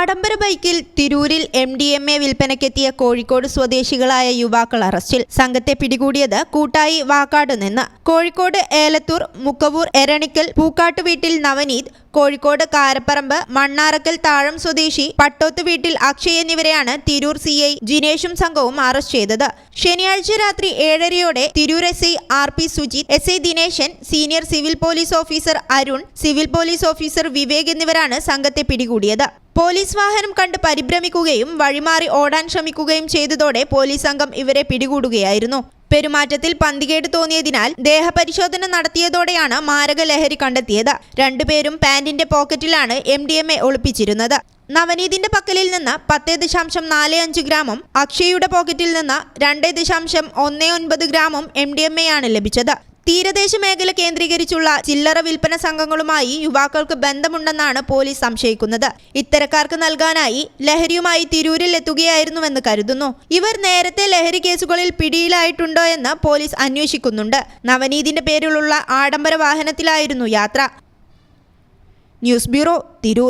ആഡംബര ബൈക്കിൽ തിരൂരിൽ എം ഡി എം എ വിൽപ്പനയ്ക്കെത്തിയ കോഴിക്കോട് സ്വദേശികളായ യുവാക്കൾ അറസ്റ്റിൽ. സംഘത്തെ പിടികൂടിയത് കൂട്ടായി വാക്കാട് നിന്ന്. കോഴിക്കോട് ഏലത്തൂർ മുക്കവൂർ എരണിക്കൽ പൂക്കാട്ടുവീട്ടിൽ നവനീത് കോഴിക്കോട് കാരപ്പറമ്പ് മണ്ണാറക്കൽ താഴം സ്വദേശി പട്ടോത്ത് വീട്ടിൽ അക്ഷയ് എന്നിവരെയാണ് തിരൂർ സി ഐ ജിനേഷും സംഘവും അറസ്റ്റ് ചെയ്തത്. ശനിയാഴ്ച രാത്രി ഏഴരയോടെ Tirur S I R P Sujith S I Dineshan senior civil police officer Arun civil police officer Vivek എന്നിവരാണ് സംഘത്തെ പിടികൂടിയത്. പോലീസ് വാഹനം കണ്ട് പരിഭ്രമിക്കുകയും വഴിമാറി ഓടാൻ ശ്രമിക്കുകയും ചെയ്തതോടെ പോലീസ് സംഘം ഇവരെ പിടികൂടുകയായിരുന്നു. പെരുമാറ്റത്തിൽ പന്തികേട് തോന്നിയതിനാൽ ദേഹപരിശോധന നടത്തിയതോടെയാണ് മാരക ലഹരി കണ്ടെത്തിയത്. രണ്ടുപേരും പാന്റിന്റെ പോക്കറ്റിലാണ് എം ഡി എം എ ഒളിപ്പിച്ചിരുന്നത്. നവനീതിന്റെ പക്കലിൽ നിന്ന് പത്ത് ദശാംശം നാല് അഞ്ച് ഗ്രാമും അക്ഷയുടെ പോക്കറ്റിൽ നിന്ന് രണ്ട് ദശാംശം ഒന്ന് ഒൻപത് ഗ്രാമും എം ഡി എം എ ആണ് ലഭിച്ചത്. തീരദേശ മേഖല കേന്ദ്രീകരിച്ചുള്ള ചില്ലറ വിൽപ്പന സംഘങ്ങളുമായി യുവാക്കൾക്ക് ബന്ധമുണ്ടെന്നാണ് പോലീസ് സംശയിക്കുന്നത്. ഇത്തരക്കാർക്ക് നൽകാനായി ലഹരിയുമായി തിരൂരിൽ എത്തുകയായിരുന്നുവെന്ന് കരുതുന്നു. ഇവർ നേരത്തെ ലഹരി കേസുകളിൽ പിടിയിലായിട്ടുണ്ടോ എന്ന് പോലീസ് അന്വേഷിക്കുന്നുണ്ട്. നവനീതിന്റെ പേരിലുള്ള ആഡംബര വാഹനത്തിലായിരുന്നു യാത്ര. News bureau Tirur.